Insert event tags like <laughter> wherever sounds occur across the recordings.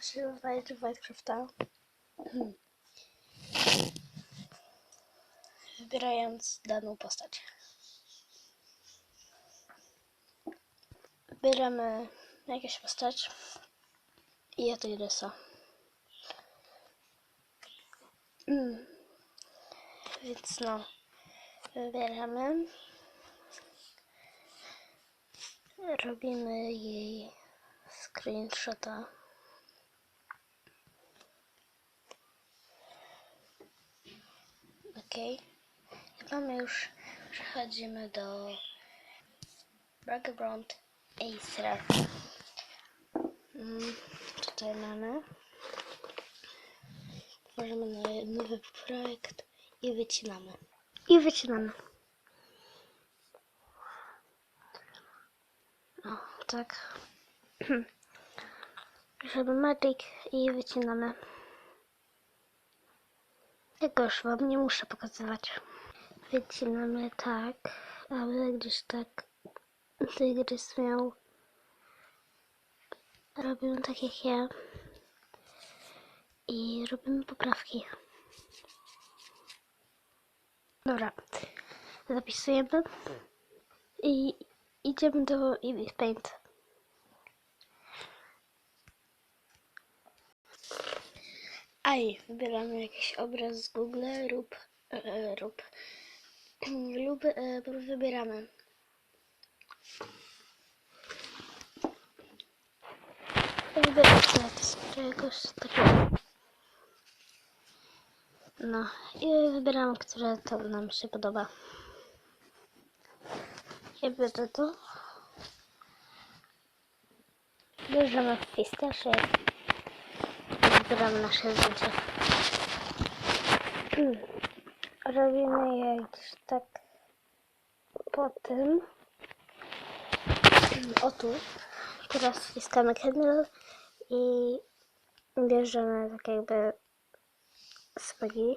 się znaleźć w Minecrafta. Wybierając daną postać. Wybieramy jakąś postać i ja to rysa. Mm. Więc no, wybieramy. Robimy jej screenshota. Ok. I mamy już, przechodzimy do background Acer. Mm, tutaj mamy. Tworzymy nowy, nowy projekt i wycinamy. I wycinamy. O, tak. <clears throat> Żeby Magic i wycinamy. Tego już wam nie muszę pokazywać. Wycinamy tak, aby gdzieś tak tygrys miał. Robimy tak jak ja. I robimy poprawki. Dobra. Zapisujemy. I idziemy do Eevee Paint. Aj, wybieramy jakiś obraz z Google, e, rób, <clears throat> lub e, wybieramy. Wybieram sobie to sobie jakoś takiego. No i wybieram, które to nam się podoba. Ja biorę to. Bierzemy pistasze. Wybieramy nasze zdjęcie. Mm. Robimy je tak po tym. O tu. Teraz wciskamy candle i bierzemy tak jakby smagi.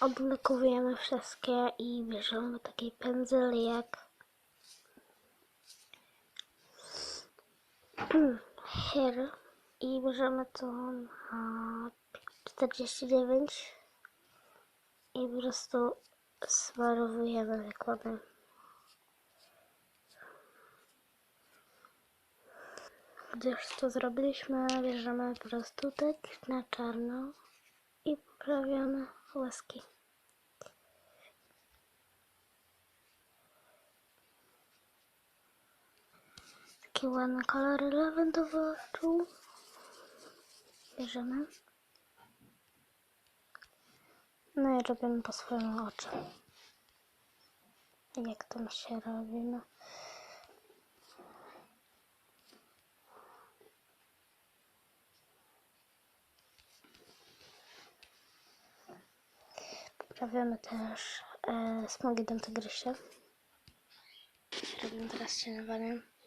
Odblokowujemy wszystkie i bierzemy taki pędzel jak Here i bierzemy to na 49 i po prostu smarowujemy wykładem. Gdy już to zrobiliśmy, bierzemy po prostu tak na czarno i poprawiamy łaski. Takie ładne kolory lawendowe oczu. Bierzemy. No i robimy po swoim oczu. Jak tam się robi, no. Poprawiamy też e, smogi do tygrysia. Robimy teraz cienowanie.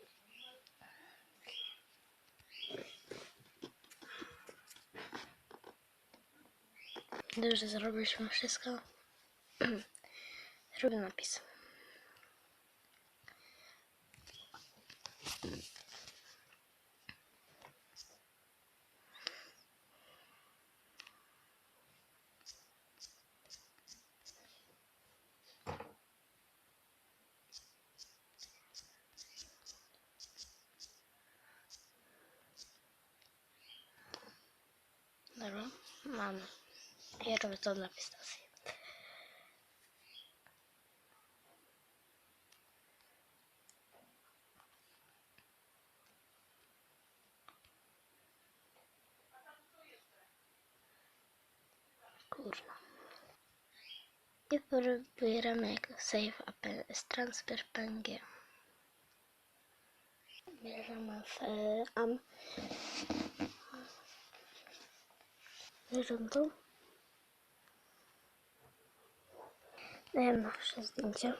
Dobrze, zrobiliśmy wszystko. <clears throat> Robię napis. Dobra, mamy. Robię to dla pistacji. Kurna. I wybieramy jako save append, transfer png. Bierzemy w am. Bierzemy tu. Wiem, nasze zdjęcie.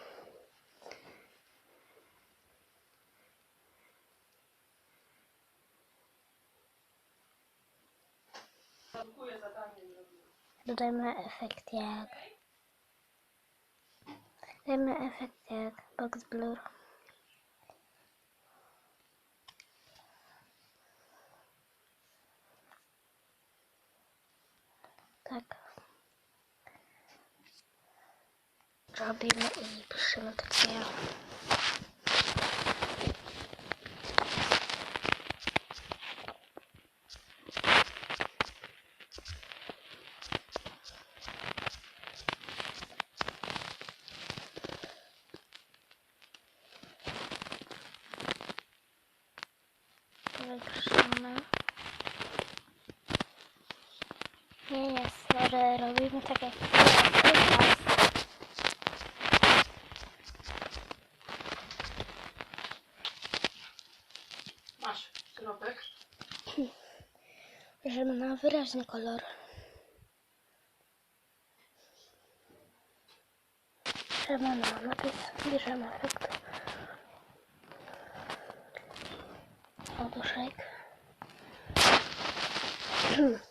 Dodajmy efekt jak. Dodajmy efekt jak box blur. Tak. Robimy i piszemy to co ja. Nie, nie, sorry, robimy tak jak teraz. Masz kropek. Bierzemy na wyraźny kolor. Bierzemy na napis, bierzemy efekt. Oduszek. <clears throat>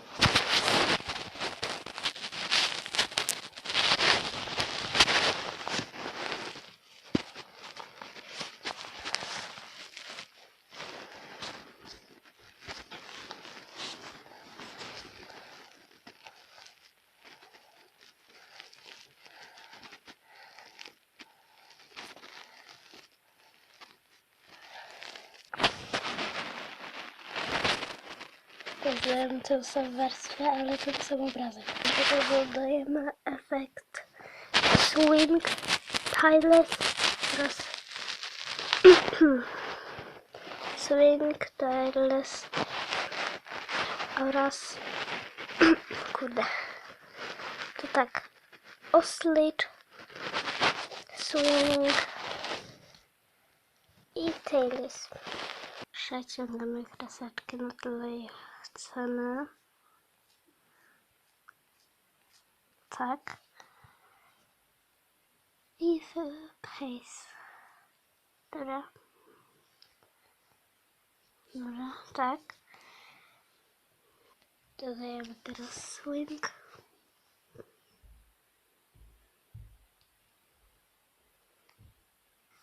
Dodajemy tę samą warstwę, ale ten sam obrazek. Do tego dodajemy efekt swing, tiles oraz <clears throat> swing, tiles oraz <clears throat> kurde to tak oscillate, swing i tails. Przeciągamy kreseczkę na tyle chcemy. Tak. I pace. Dobra. Dobra, tak. Dodajemy teraz swing.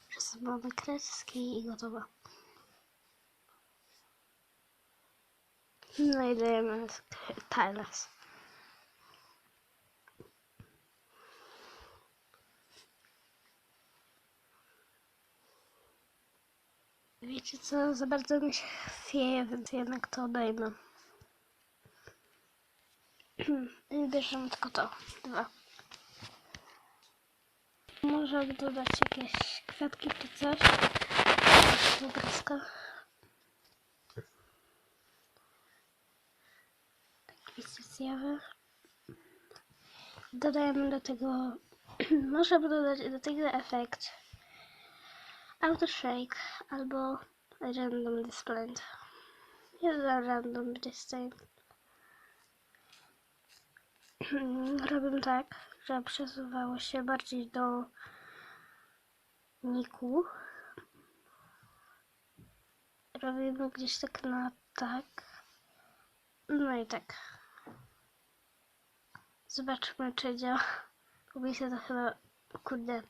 Przesuwamy kreski i gotowe. No i dajemy. Wiecie co, za bardzo mi się chwieje, więc jednak to odejmę. <clears throat> I bierzemy tylko to, dwa. Może dodać jakieś kwiatki czy coś. Obrazka. Zjawy. Dodajemy do tego, <clears throat> możemy dodać do tego efekt Auto Shake albo Random Display. Jest Random Display. <clears throat> Robię tak, że przesuwało się bardziej do niku. Robimy gdzieś tak na tak. No i tak. Zobaczmy, czy działa. Lubię się to chyba. Kurde.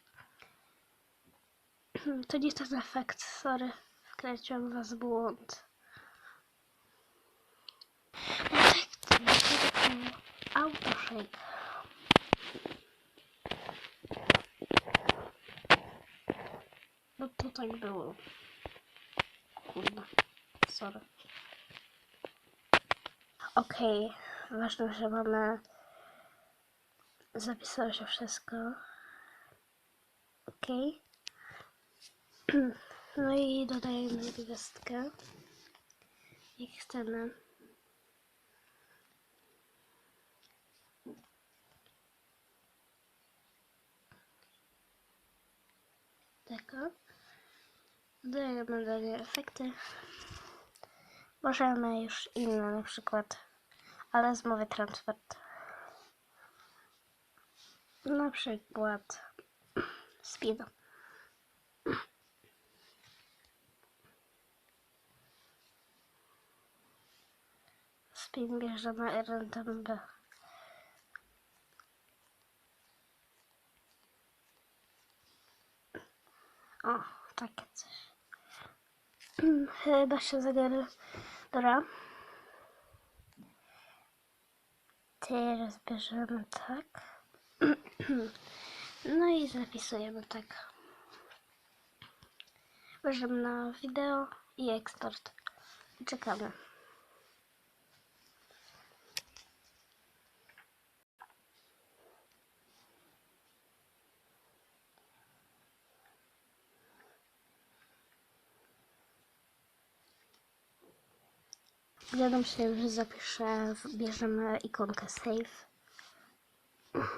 <clears throat> To nie ten efekt, sorry. Wkręciłam was w błąd. Efekt autoshake. No to tak było. Kurde. Sorry. Okej. Ważne, że mamy... Zapisało się wszystko. Okej. <clears throat> No i dodajemy gwiazdkę. Jak chcemy. Tego. Dodajemy dalej efekty. Możemy już inne, na przykład ale zmowy transport. Na przykład speed. Speed bierze na RTMB. O, takie coś. Chyba się zagarę. Dobra. Teraz bierzemy tak. No i zapisujemy tak. Bierzemy na wideo i eksport. Czekamy. Wiadomo się już zapiszę, bierzemy ikonkę save.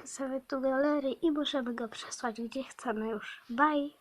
Sobie tu galerii i możemy go przesłać gdzie chcemy już. Bye!